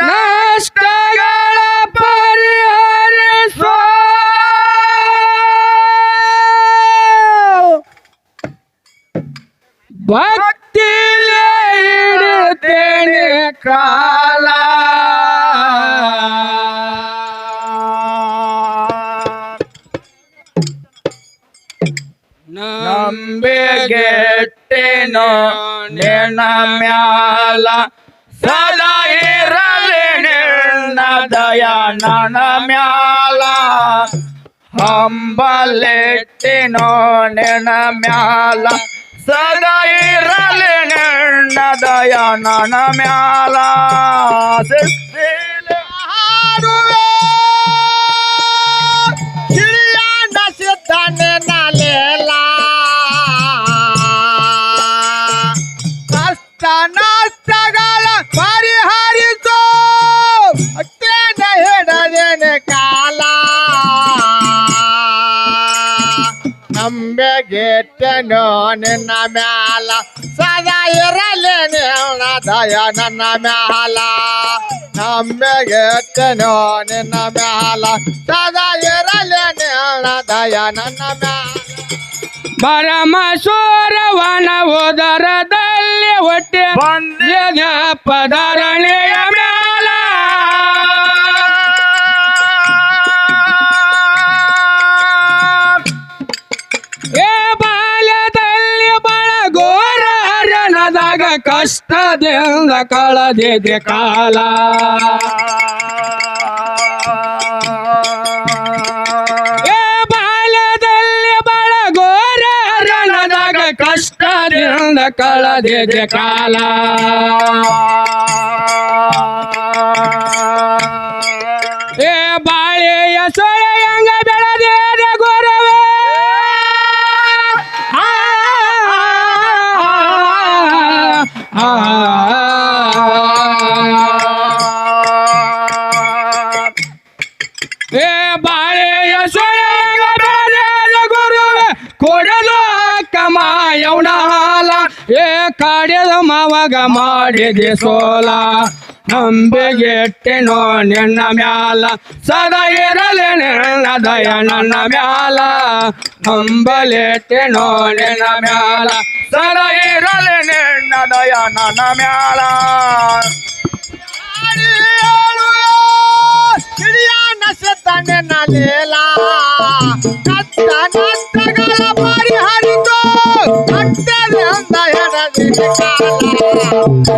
ನಷ್ಟಗಳ ಪರಿಹರಿಸ ಭಕ್ತಿ ಇಡುತ್ತೇನೆ ಕಾಲ ನಂಬಿಗೆಟ್ಟೆನೋ ನೆನ ಮ್ಯಾಲ ಸದ ನಿನ್ನ ದಯ ನನ್ನ ಮ್ಯಾಲ ಹಂಬಲೆಟ್ಟಿನೋ ನಿನ್ನ ಮ್ಯಾಲ ಸದಾ ಇರಲಿ ನಿನ್ನ ದಯ ನನ್ನ ಮ್ಯಾಲ ನಂಬೆಗೆಟ್ಟೆನೋ ನಿನ್ನ ಮ್ಯಾಲ ಸದಾ ಇರಲಿ ನಿನ್ನ ದಯ ನನ್ನ ಮ್ಯಾಲ. ನಮ್ಮೆಗೆತ್ತನೋ ನಿನ್ನ ಮ್ಯಾಲ ಸದಾ ಇರಲಿ ನಿನ್ನ ದಯ ನನ್ನ ಮ್ಯಾಲ. ಪರಮೇಶ್ವರವನ ಉದರದಲ್ಲಿ ಹೊಟ್ಟೆ ಬಂದ ಪದರಣಿಯ ಮ್ಯಾಲ. ಅರಣದಾಗ ಕಷ್ಟದಿಂದ ಕಳೆದಿದೆ ಕಾಲ. ಏ ಬಾಲ್ಯದಲ್ಲಿ ಬಳಗೋರ ರಣದಾಗ ಕಷ್ಟದಿಂದ ಕಳೆದಿದೆ ಕಾಲ. ಏ ಬಾಳೆಯ ಮಾಡಿದೆ ಸೋಲ ನಂಬಿಗೆಟ್ಟೆನೋ ನಿನ್ನ ಮ್ಯಾಲ. ಸದಾ ಇರಲಿ ನಿನ್ನ ದಯ ನನ್ನ ಮ್ಯಾಲ. ನಂಬಲೆಟ್ಟೆನೋ ನಿನ್ನ ಮ್ಯಾಲ. ಸದಾ ಇರಲಿ ನಿನ್ನ ದಯ ನನ್ನ ಮ್ಯಾಲ. ಹಿರಿಯಾಣ ಸಿದ್ಧನೆ ಕತ್ತ ಕತ್ತಗಳ ಪರಿಹರಿತು ಕತ್ತಲೆ ಅಂದ ಎಡದಿ ಕಾಲ.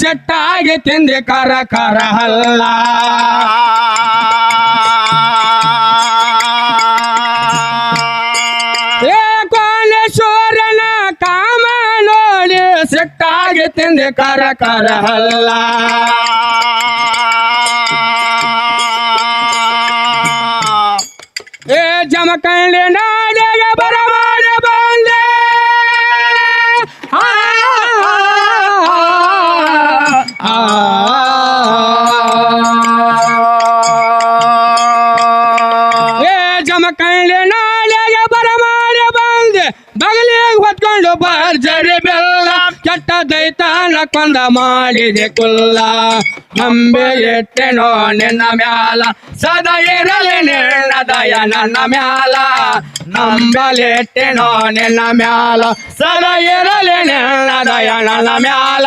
ಸೆಟ್ಟಾಗಿ ತಿಂದೆ ಕರ ಕರ ಹಲ್ಲ ಕೋಲೇಶ್ವರನ ಕಾಮ ನೋಡಿ ಸೆಟ್ಟಾಗಿ ತಿಂದೆ ಕರ ಕರ ಹಲ್ಲ ಏ ಜಮಕಂಡಿ ನಾಡಿಗೆ ಬರಮಾಡಿ ಬಂದೆ. ಆ, ದೈತಾನ ಕೊಂದ ಮಾಡಿದೆ ಕುಲ್ಲ. ನಂಬೆ ಎಟ್ಟೆನೋ ನಿನ್ನ ಮ್ಯಾಲ. ಸದಾ ಇರಲಿ ನಿನ್ನ ದಯ ನನ್ನ ಮ್ಯಾಲ. ನಂಬಲೆಟ್ಟೆನೋ ನಿನ್ನ ಮ್ಯಾಲ. ಸದಾ ಇರಲಿ ನಿನ್ನ ದಯ ನನ್ನ ಮ್ಯಾಲ.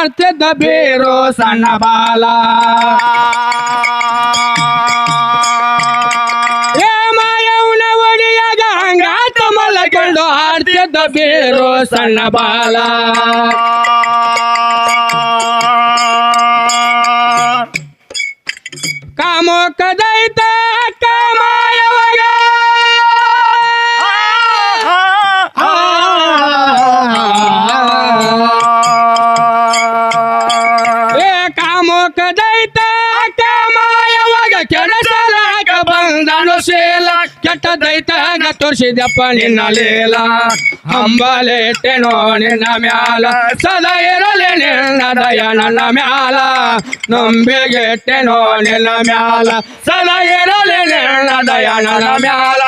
ಮಾಡ್ತಿದ್ದ ಬೀರು ಸಣ್ಣ ಬಾಲ. ಮಾಯವನ ಒಡಿಯಾಗ ಹಂಗಾಟ ಮಲಕೊಂಡು ಆಡ್ತಿದ್ದ ಬೀರು ಸಣ್ಣ ಬಾಲ. ಕಾಮೋ ತೋರಿಸಿದಪ್ಪ ನಿನ್ನ ಲೀಲ ಹಂಬಲೆಟ್ಟೆನೋ ನಿನ್ನ ಮ್ಯಾಲ ಸದಾ ಇರಲಿ ನಿನ್ನ ದಯ ನನ್ನ ಮ್ಯಾಲ ನಂಬಿಗೆಟ್ಟೆನೋ ನಿನ್ನ ಮ್ಯಾಲ ಸದಾ ಇರಲಿ ನಿನ್ನ ದಯ ನನ್ನ ಮ್ಯಾಲ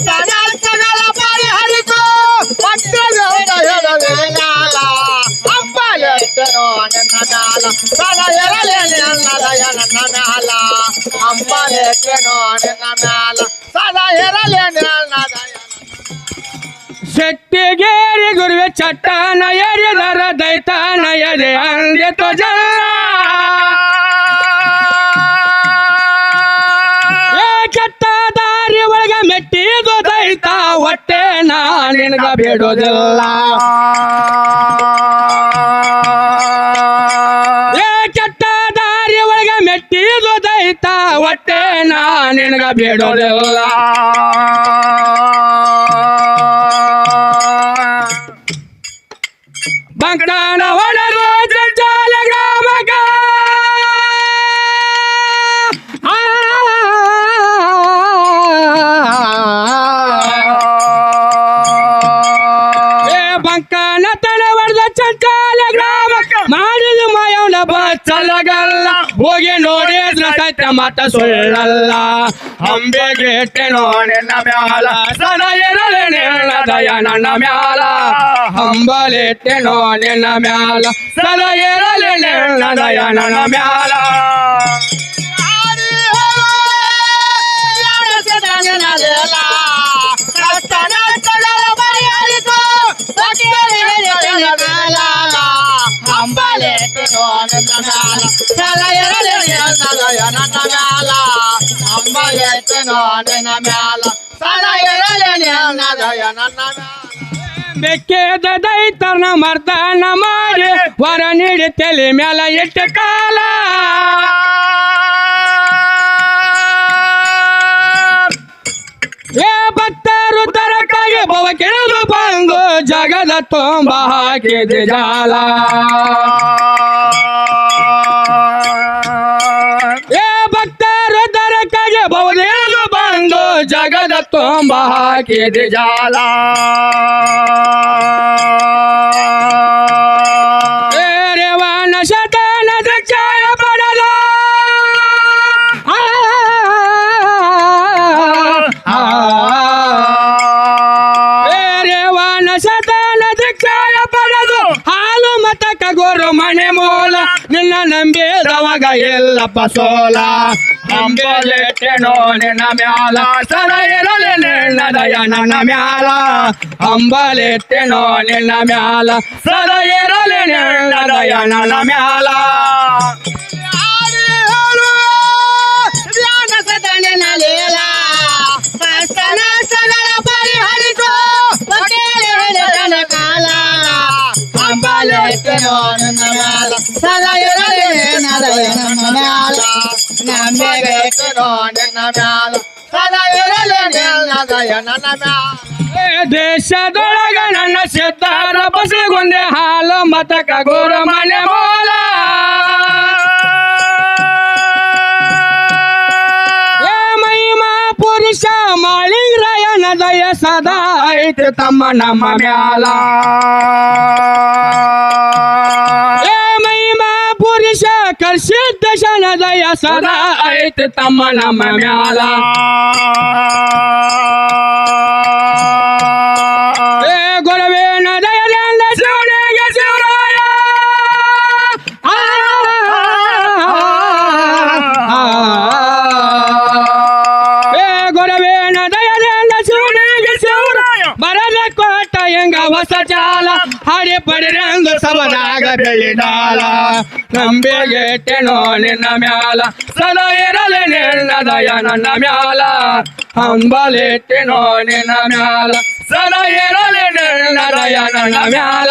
ಸದಾ ಶೆಟ್ಟಿಗೇರಿ ಗುರುವೆ ಚಟ್ಟಾನ ಎರಿದರ ದೈತಾನ ಎದೆ ಅಂದೆ ಮೆಟ್ಟಿದು ದೈತ ಹೊಟ್ಟೆ ನಾ ನಿನಗ ಬಿಡೋದಿಲ್ಲ. ನಿನಗ ಬಿಡೋದಿಲ್ಲ ಬಂಕಣ ಹೊಡೆದು ಜಂಜಾಲ ಗ್ರಾಮಕ ಬಂಕನ ಮಾಡಿದ ಮಾಯವನ ಬಚ್ಚಲಗಲ್ಲ ಹೋಗಿ ನೋಡಿ ಸತ್ಯ ಮತ ಸುಳ್ಳಲ್ಲ. ಅಂಬೆಗೆ ನೋಡಿ ಮ್ಯಾಲ. ಸದಾ ನಿನ್ನ ದಯ, ನನ್ನ ಮ್ಯಾಲ. ಹಂಬಲೆಟ್ಟೆ ನೋಡಿ ಮ್ಯಾಲ. ಸದಾ ನಿನ್ನ ದಯ, ನನ್ನ ಮ್ಯಾಲ. ಬೆಕ್ಕೇದ ದೈತನ ಮರ್ದನ ಮಾಡಿ ವರ ನೀಡಿ ತಲೆ ಮ್ಯಾಲ ಇಟ್ಟ ಕಾಲ. ಏ ಭಕ್ತರು ತರಕಾಗಿ ಭವ ಕೆಳದು ಬಂದು ಜಗದ ತುಂಬ ಹಾಕಿದ ಜಾಲ ಏ ಭಕ್ತರು ದರಕಾಗೆ ಬಹುದೇನು ಬಂದು ಜಗದ ತುಂಬ ಹಾಕಿದ ಜಾಲ ಏ ನಂಬಿದವಾಗ ಎಲ್ಲಪ್ಪ ಸೋಲ ಅಂಬಲೆಟ್ಟೆನೋ ನಿನ್ನ ಮ್ಯಾಲ ಸರ ಇರಲಿ ನಿನ್ನ ದಯ ನನ್ನ ಮ್ಯಾಲ ಅಂಬಲೆಟ್ಟೆನೋ ನಿನ್ನ ಮ್ಯಾಲ ಸರ ಇರಲಿ ನಿನ್ನ ದಯ ನನ್ನ ಮ್ಯಾಲ ಏ ದೇಶದೊಳಗ ನನ್ನ ಸಿದ್ಧಾರ ಬಸಗೊಂದೆ ಹಾಲು ಮತಕ ಗುರು ಮನೆ ಮೂಲ ಏ ಮಹಿಮಾ ಪುರುಷ ಮಾಳಿಂಗ್ರಾಯನ ದಯ ಸದಾ ಐತಿ ತಮ್ಮ ನಮ್ಮ ಮ್ಯಾಲ ಏ ಮಹಿಮಾ ಪುರುಷ ಕರ್ಷಿದ್ದ ಶನ ದಯ ಸದಾ ಐತೆ ತಮ್ಮ ನಮ್ಮ ಮ್ಯಾಲ ಏ ಗುರುವೇನ ಕೋಟ ಹೆಂಗ ಹೊಸ ಜಾಲ? ಹಾಡಿ ಪಡಿರೆಂದು ಸಬದಾಗ ನಂಬೆಗೆ ಟೆಣೋ ನಿನ್ನ ಮ್ಯಾಲ. ಸದಾ ಇರಲಿ ನಿನ್ನ ದಯ ನನ್ನ ಮ್ಯಾಲ. ಹಂಬಲಿಟ್ಟೆನೋ ನಿನ್ನ ಮ್ಯಾಲ. ಸದಾ ಇರಲಿ ನಿನ್ನ ದಯ ನನ್ನ ಮ್ಯಾಲ.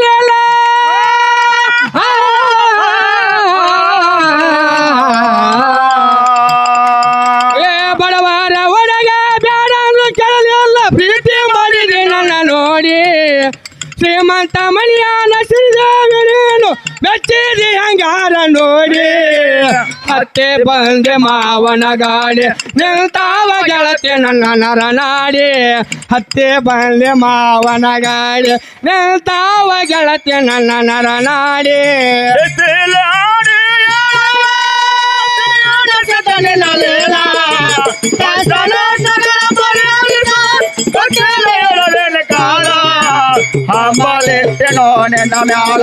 ಬಂದೆ ಮಾವನ ಗಾಡಿ ನಿಲ್ತಾವ ಗೆಳತಿ ನನ್ನ ನರನಾಡಿ ಹತ್ತೆ ಬಂದೆ ಮಾವನ ಗಾಡಿ ನಿಲ್ತಾವ ಗೆಳತಿ ನನ್ನ ನರನಾಡಿ ಹಂಬಲಿಟ್ಟೆನೋ ನಿನ್ನ ಮ್ಯಾಲ